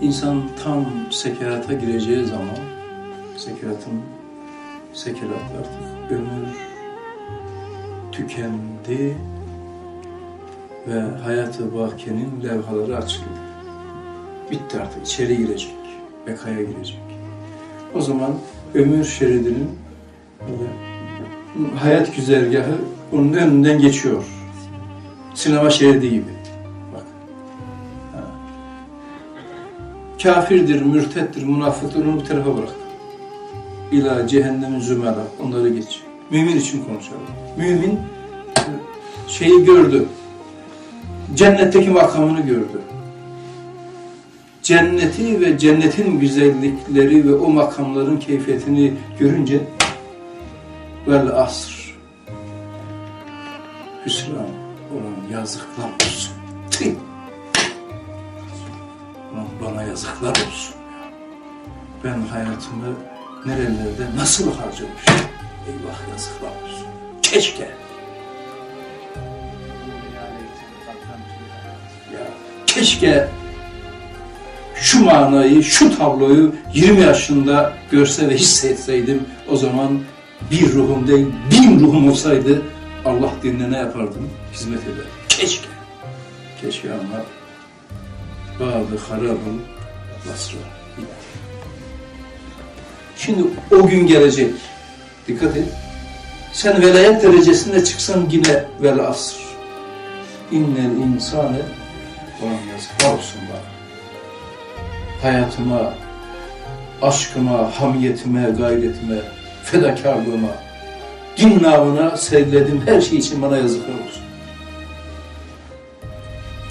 İnsan tam sekerata gireceği zaman, sekeratın, sekerat artık ömür tükendi ve hayatı bakiyenin levhaları açıldı. Bitti artık, içeri girecek, bekaya girecek. O zaman ömür şeridinin hayat güzergahı onun önünden geçiyor. Sinema şeridi gibi. Kafirdir, mürtettir, münafıktır onu bir tarafa bırak. İla cehennemin zümera onları geç. Mümin için konuşalım. Mümin şeyi gördü. Cennetteki makamını gördü. Cenneti ve cennetin güzellikleri ve o makamların keyfiyetini görünce vel asr hüsran olan yazıklar olsun. Tüh! Bana yazıklar olsun. Ben hayatımı nerelerde nasıl harcamışım? Eyvah yazıklar olsun. Keşke. Ya keşke şu manayı, şu tabloyu 20 yaşında görse ve hissetseydim o zaman bir ruhum değil, bin ruhum olsaydı Allah dinine ne yapardım? Hizmet eder. Keşke. Keşke ama bazı harabın basra. Şimdi o gün gelecek. Dikkat et. Sen velayet derecesinde çıksan yine vel asr. İnnel insane Ulan yazıklar olsun bana. Hayatıma, aşkıma, hamiyetime, gayretime, fedakarlığıma, din namına sergilediğim her şey için bana yazıklar olsun.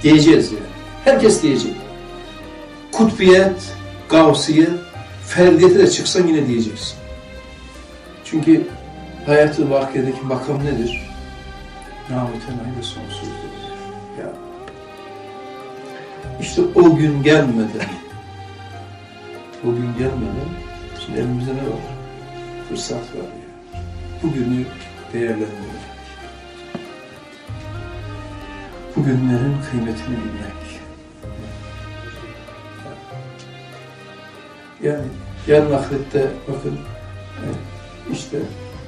Diyeceğiz yani. Herkes diyecek. Kutbiyet, gavsiyet, ferdiyete de çıksan yine diyeceksin. Çünkü hayatı vakiyedeki makam nedir? Namüten aynı sonsuzdur. Ya. İşte o gün gelmeden, o gün gelmeden, şimdi elimizde ne var? Fırsat var ya. Bugünü değerlendirmek. Bugünlerin kıymetini bilmek. Yani yarın ahirette bakın e, işte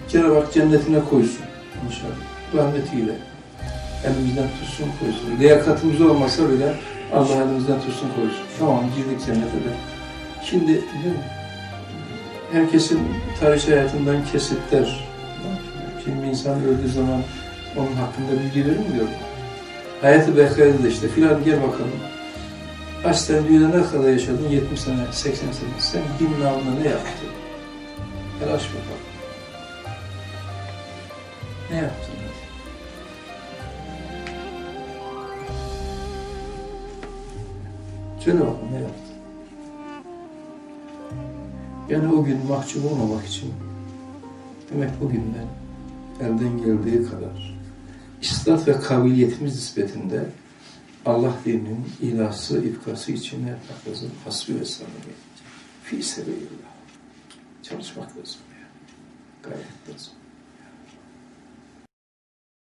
Cenab-ı Hak cennetine koysun inşallah. Rahmetiyle. Elimizden tutsun koysun. Liyakatımız olmasa bile Allah elimizden tutsun koysun. Tamam girdik cennete de. Şimdi herkesin tarih hayatından kesitler. Şimdi insan öldüğü zaman onun hakkında bilgi verilmiyor. Hayatı bekaydı da işte filan gel bakalım. Aslen dünyada ne kadar yaşadın? 70 sene, 80 sene. Sen din namına ne yaptın? Gel aç bakalım. Ne yaptın? Söyle bakalım ne yaptın? Yani o gün mahcup olmamak için demek bugünden elden geldiği kadar istat ve kabiliyetimiz nispetinde Allah dininin ilası, ifkası için ne yapmak lazım? Hasbi ve samimi. Fi sebebillah. Çalışmak lazım ya. Gayret lazım.